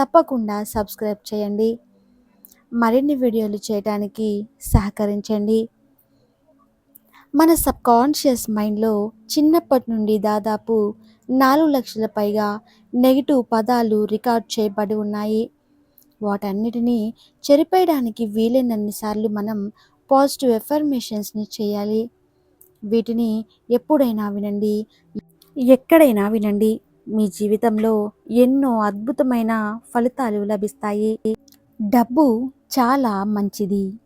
తప్పకుండా సబ్స్క్రైబ్ చేయండి. మరిన్ని వీడియోలు చేయడానికి సహకరించండి. మన సబ్కాన్షియస్ మైండ్లో చిన్నప్పటి నుండి దాదాపు నాలుగు లక్షల పైగా నెగిటివ్ పదాలు రికార్డ్ చేయబడి ఉన్నాయి. వాటన్నిటినీ చెరిపేయడానికి వీలైనన్నిసార్లు మనం పాజిటివ్ ఎఫర్మేషన్స్ని చేయాలి. వీటిని ఎప్పుడైనా వినండి. ఎక్కడైనా వినండి. మీ జీవితంలో ఎన్నో అద్భుతమైన ఫలితాలు లభిస్తాయి. డబ్బు చాలా మంచిది.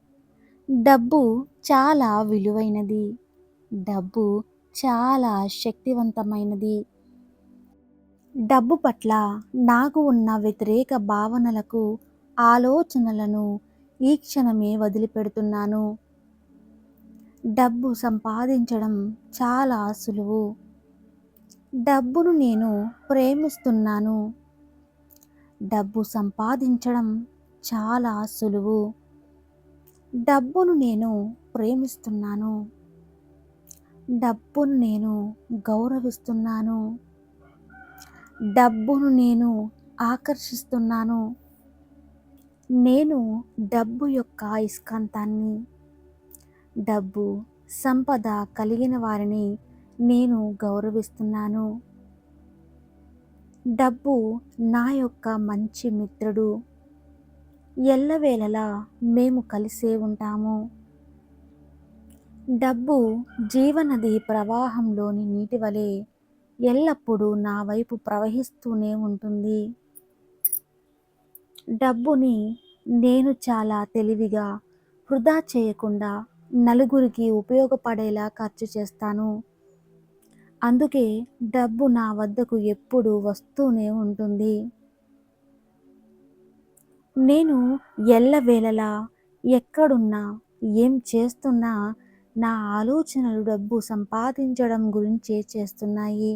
డబ్బు చాలా విలువైనది. డబ్బు చాలా శక్తివంతమైనది. డబ్బు పట్ల నాకు ఉన్న వ్యతిరేక భావనలకు ఆలోచనలను ఈ క్షణమే వదిలిపెడుతున్నాను. డబ్బు సంపాదించడం చాలా సులువు. డబ్బును నేను ప్రేమిస్తున్నాను. డబ్బు సంపాదించడం చాలా సులువు. డబ్బును నేను ప్రేమిస్తున్నాను. డబ్బును నేను గౌరవిస్తున్నాను. డబ్బును నేను ఆకర్షిస్తున్నాను. నేను డబ్బు యొక్క ఇస్కాంతాన్ని డబ్బు సంపద కలిగిన వారిని నేను గౌరవిస్తున్నాను. డబ్బు నా యొక్క మంచి మిత్రుడు. ఎల్లవేళలా మేము కలిసే ఉంటాము. డబ్బు జీవనది ప్రవాహంలోని నీటి వలె ఎల్లప్పుడూ నా వైపు ప్రవహిస్తూనే ఉంటుంది. డబ్బుని నేను చాలా తెలివిగా వృధా చేయకుండా నలుగురికి ఉపయోగపడేలా ఖర్చు చేస్తాను. అందుకే డబ్బు నా వద్దకు ఎప్పుడు వస్తూనే ఉంటుంది. నేను ఎల్లవేళలా ఎక్కడున్నా ఏం చేస్తున్నా నా ఆలోచనలు డబ్బు సంపాదించడం గురించే చేస్తున్నాయి.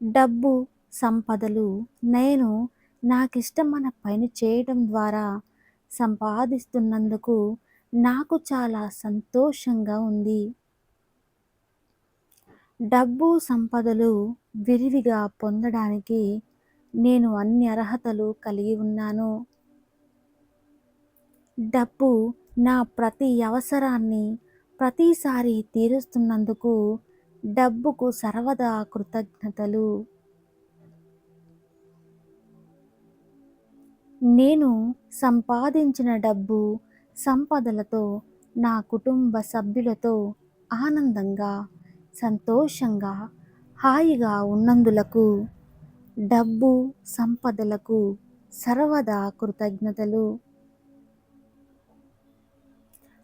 డబ్బు సంపదలు నేను నాకిష్టమైన పని చేయడం ద్వారా సంపాదిస్తున్నందుకు నాకు చాలా సంతోషంగా ఉంది. డబ్బు సంపదలు విరివిగా పొందడానికి నేను అన్ని అర్హతలు కలిగి ఉన్నాను. డబ్బు నా ప్రతి అవసరాన్ని ప్రతిసారి తీరుస్తున్నందుకు డబ్బుకు సర్వదా కృతజ్ఞతలు. నేను సంపాదించిన డబ్బు సంపదలతో నా కుటుంబ సభ్యులతో ఆనందంగా సంతోషంగా హాయిగా ఉన్నందులకు డబ్బు సంపదలకు సర్వదా కృతజ్ఞతలు.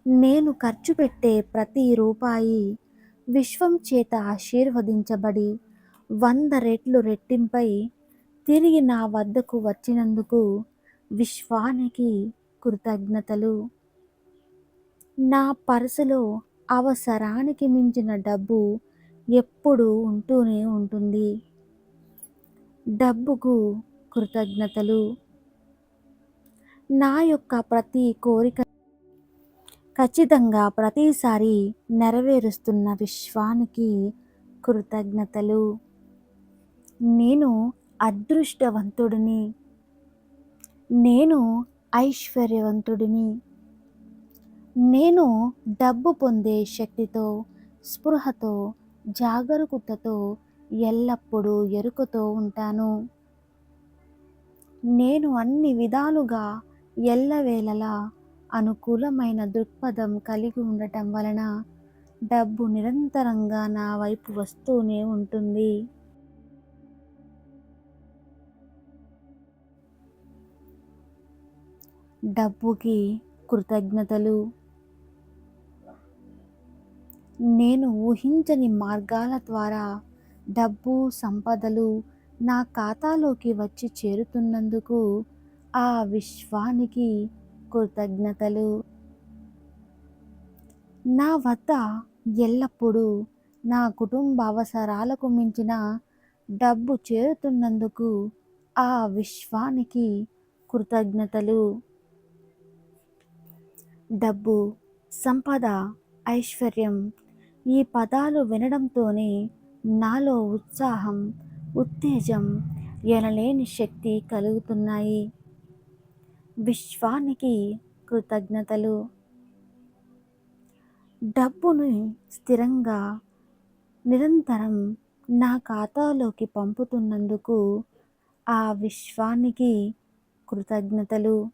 నేను ఖర్చు పెట్టే ప్రతి రూపాయి విశ్వం చేత ఆశీర్వదించబడి వంద రెట్లు రెట్టింపై తిరిగి నా వద్దకు వచ్చినందుకు విశ్వానికి కృతజ్ఞతలు. నా పర్సులో అవసరానికి మించిన డబ్బు ఎప్పుడూ ఉంటూనే ఉంటుంది. డబ్బుకు కృతజ్ఞతలు. నా యొక్క ప్రతి కోరిక ఖచ్చితంగా ప్రతిసారి నెరవేరుస్తున్న విశ్వానికి కృతజ్ఞతలు. నేను అదృష్టవంతుడిని. నేను ఐశ్వర్యవంతుడిని. నేను డబ్బు పొందే శక్తితో స్పృహతో జాగరూకతతో ఎల్లప్పుడూ ఎరుకుతూ ఉంటాను. నేను అన్ని విధాలుగా ఎల్లవేళలా అనుకూలమైన దృక్పథం కలిగి ఉండటం వలన డబ్బు నిరంతరంగా నా వైపు వస్తూనే ఉంటుంది. డబ్బుకి కృతజ్ఞతలు నేను ఊహించని మార్గాల ద్వారా డబ్బు సంపదలు నా ఖాతాలోకి వచ్చి చేరుతున్నందుకు ఆ విశ్వానికి కృతజ్ఞతలు. నా వద్ద ఎల్లప్పుడూ నా కుటుంబ అవసరాలకు మించిన డబ్బు చేరుతున్నందుకు ఆ విశ్వానికి కృతజ్ఞతలు. డబ్బు సంపద ఐశ్వర్యం ఈ పదాలు వినడంతోనే నాలో ఉత్సాహం ఉత్తేజం ఎనలేని శక్తి కలుగుతున్నాయి. విశ్వానికి కృతజ్ఞతలు. డబ్బును స్థిరంగా నిరంతరం నా ఖాతాలోకి పంపుతున్నందుకు ఆ విశ్వానికి కృతజ్ఞతలు.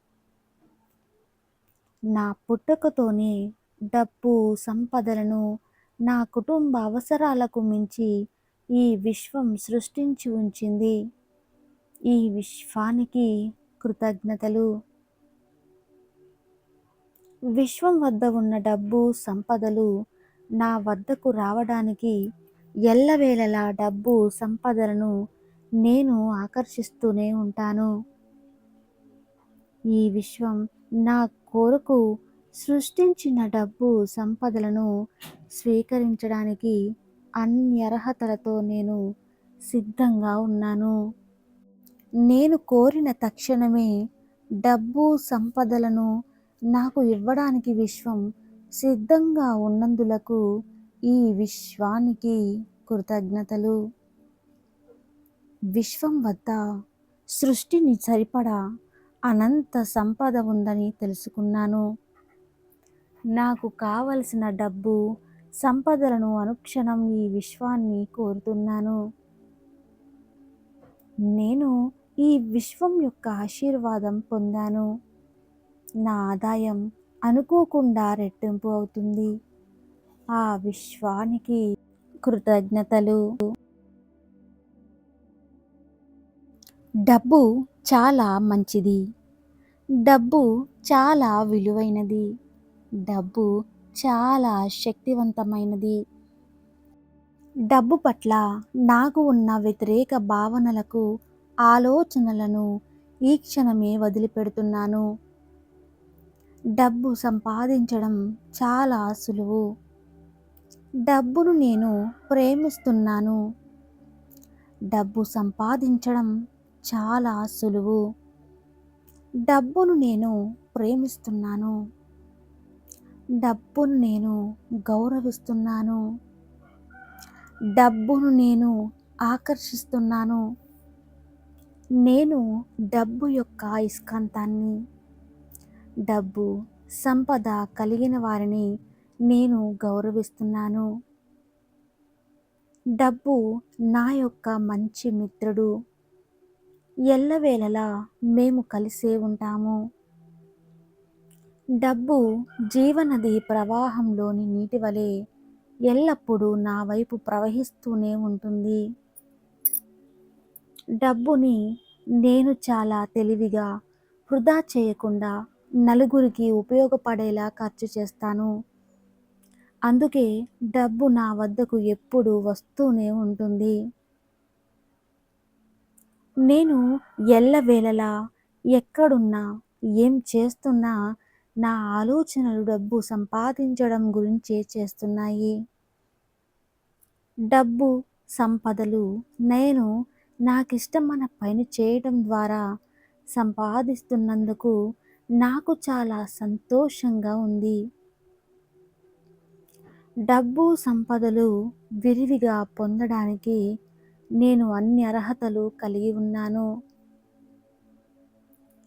నా పుట్టుకతోనే డబ్బు సంపదలను నా కుటుంబ అవసరాలకు మించి ఈ విశ్వం సృష్టించి ఉంచింది. ఈ విశ్వానికి కృతజ్ఞతలు. విశ్వం వద్ద ఉన్న డబ్బు సంపదలు నా వద్దకు రావడానికి ఎల్లవేళలా డబ్బు సంపదలను నేను ఆకర్షిస్తూనే ఉంటాను. ఈ విశ్వం నా కోరకు సృష్టించిన డబ్బు సంపదలను స్వీకరించడానికి అన్ని అర్హతలతో నేను సిద్ధంగా ఉన్నాను. నేను కోరిన తక్షణమే డబ్బు సంపదలను నాకు ఇవ్వడానికి విశ్వం సిద్ధంగా ఉన్నందులకు ఈ విశ్వానికి కృతజ్ఞతలు. విశ్వం వద్ద సృష్టిని సరిపడా అనంత సంపద ఉందని తెలుసుకున్నాను. నాకు కావలసిన డబ్బు సంపదలను అనుక్షణం ఈ విశ్వాన్ని కోరుతున్నాను. నేను ఈ విశ్వం యొక్క ఆశీర్వాదం పొందాను. నా ఆదాయం అనుకోకుండా రెట్టింపు అవుతుంది. ఆ విశ్వానికి కృతజ్ఞతలు. డబ్బు చాలా మంచిది. డబ్బు చాలా విలువైనది. డబ్బు చాలా శక్తివంతమైనది. డబ్బు పట్ల నాకు ఉన్న వ్యతిరేక భావనలకు ఆలోచనలను ఈ క్షణమే వదిలిపెడుతున్నాను. డబ్బు సంపాదించడం చాలా సులువు. డబ్బును నేను ప్రేమిస్తున్నాను. డబ్బు సంపాదించడం చాలా సులువు. డబ్బును నేను ప్రేమిస్తున్నాను. డబ్బును నేను గౌరవిస్తున్నాను. డబ్బును నేను ఆకర్షిస్తున్నాను. నేను డబ్బు యొక్క ఇస్కాంతాన్ని డబ్బు సంపద కలిగిన వారిని నేను గౌరవిస్తున్నాను. డబ్బు నా యొక్క మంచి మిత్రుడు. ఎల్లవేళలా మేము కలిసే ఉంటాము. డబ్బు జీవనది ప్రవాహంలోని నీటి వలె ఎల్లప్పుడూ నా వైపు ప్రవహిస్తూనే ఉంటుంది. డబ్బుని నేను చాలా తెలివిగా వృధా చేయకుండా నలుగురికి ఉపయోగపడేలా ఖర్చు చేస్తాను. అందుకే డబ్బు నా వద్దకు ఎప్పుడు వస్తూనే ఉంటుంది. నేను ఎల్లవేళలా ఎక్కడున్నా ఏం చేస్తున్నా నా ఆలోచనలు డబ్బు సంపాదించడం గురించే చేస్తున్నాయి. డబ్బు సంపదలు నేను నాకిష్టమైన పని చేయడం ద్వారా సంపాదిస్తున్నందుకు నాకు చాలా సంతోషంగా ఉంది. డబ్బు సంపదలు విరివిగా పొందడానికి నేను అన్ని అర్హతలు కలిగి ఉన్నాను.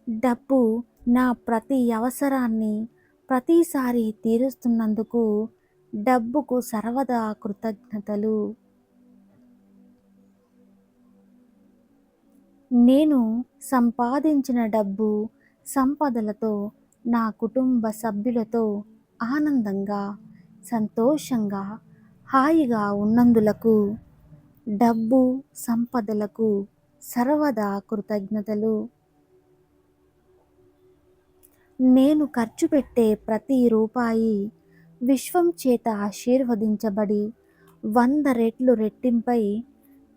డబ్బు నా ప్రతి అవసరాన్ని ప్రతిసారి తీరుస్తున్నందుకు డబ్బుకు సర్వదా కృతజ్ఞతలు. నేను సంపాదించిన డబ్బు సంపదలతో నా కుటుంబ సభ్యులతో ఆనందంగా సంతోషంగా హాయిగా ఉన్నందులకు డబ్బు సంపదలకు సర్వదా కృతజ్ఞతలు. నేను ఖర్చు పెట్టే ప్రతి రూపాయి విశ్వం చేత ఆశీర్వదించబడి వంద రెట్లు రెట్టింపై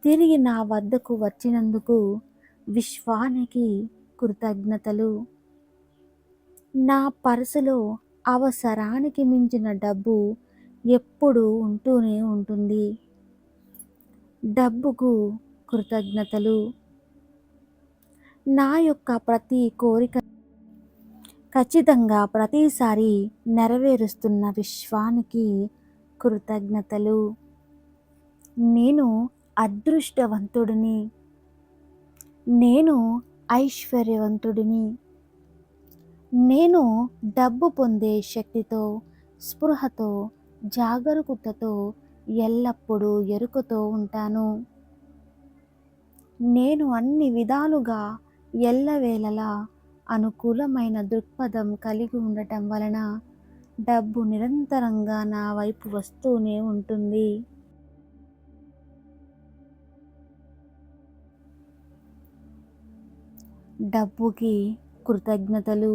తిరిగి నా వద్దకు వచ్చినందుకు విశ్వానికి కృతజ్ఞతలు. నా పర్సులో అవసరానికి మించిన డబ్బు ఎప్పుడూ ఉంటూనే ఉంటుంది. డబ్బుకు కృతజ్ఞతలు. నా యొక్క ప్రతి కోరిక ఖచ్చితంగా ప్రతిసారి నెరవేరుస్తున్న విశ్వానికి కృతజ్ఞతలు. నేను అదృష్టవంతుడిని. నేను ఐశ్వర్యవంతుడిని. నేను డబ్బు పొందే శక్తితో స్పృహతో జాగరూకతతో ఎల్లప్పుడూ ఎరుకతో ఉంటాను. నేను అన్ని విధాలుగా ఎల్లవేళలా అనుకూలమైన దృక్పథం కలిగి ఉండటం వలన డబ్బు నిరంతరంగా నా వైపు వస్తూనే ఉంటుంది. డబ్బుకి కృతజ్ఞతలు.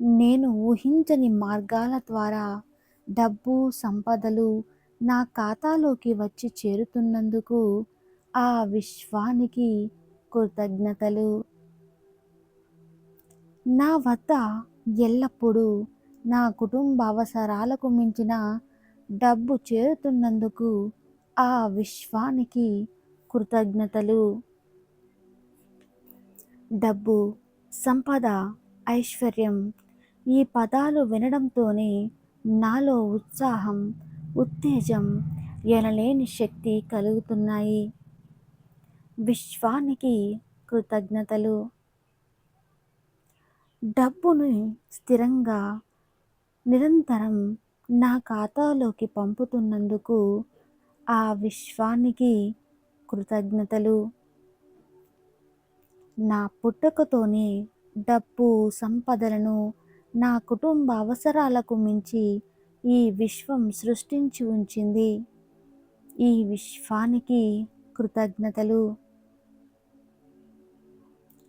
నేను ఊహించని మార్గాల ద్వారా డబ్బు సంపదలు నా ఖాతాలోకి వచ్చి చేరుతున్నందుకు ఆ విశ్వానికి కృతజ్ఞతలు. నా వద్ద ఎల్లప్పుడూ నా కుటుంబ అవసరాలకు మించిన డబ్బు చేరుతున్నందుకు ఆ విశ్వానికి కృతజ్ఞతలు. డబ్బు సంపద ఐశ్వర్యం ఈ పదాలు వినడంతోనే నాలో ఉత్సాహం ఉత్తేజం ఎనలేని శక్తి కలుగుతున్నాయి. విశ్వానికి కృతజ్ఞతలు. డబ్బును స్థిరంగా నిరంతరం నా ఖాతాలోకి పంపుతున్నందుకు ఆ విశ్వానికి కృతజ్ఞతలు. నా పుట్టుకతోనే డబ్బు సంపదలను నా కుటుంబ అవసరాలకు మించి ఈ విశ్వం సృష్టించి ఉంచింది. ఈ విశ్వానికి కృతజ్ఞతలు.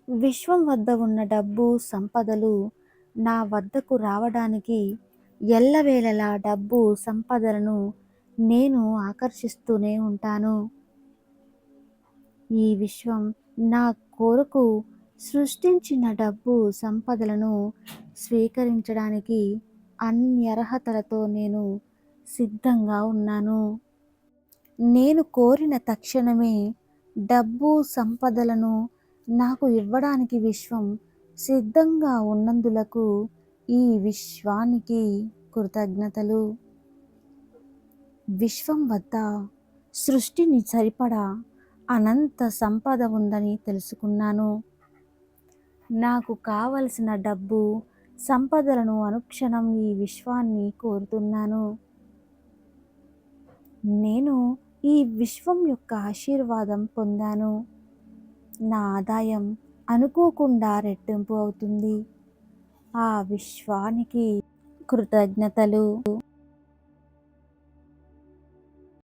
విశ్వం వద్ద ఉన్న డబ్బు సంపదలు నా వద్దకు రావడానికి ఎల్లవేళలా డబ్బు సంపదలను నేను ఆకర్షిస్తూనే ఉంటాను. ఈ విశ్వం నా కొరకు సృష్టించిన డబ్బు సంపదలను స్వీకరించడానికి అన్ని అర్హతలతో నేను సిద్ధంగా ఉన్నాను. నేను కోరిన తక్షణమే డబ్బు సంపదలను నాకు ఇవ్వడానికి విశ్వం సిద్ధంగా ఉన్నందులకు ఈ విశ్వానికి కృతజ్ఞతలు. విశ్వం వద్ద సృష్టిని సరిపడా అనంత సంపద ఉందని తెలుసుకున్నాను. నాకు కావలసిన డబ్బు సంపదలను అనుక్షణం ఈ విశ్వాన్ని కోరుతున్నాను. నేను ఈ విశ్వం యొక్క ఆశీర్వాదం పొందాను. నా ఆదాయం అనుకోకుండా రెట్టింపు అవుతుంది. ఆ విశ్వానికి కృతజ్ఞతలు.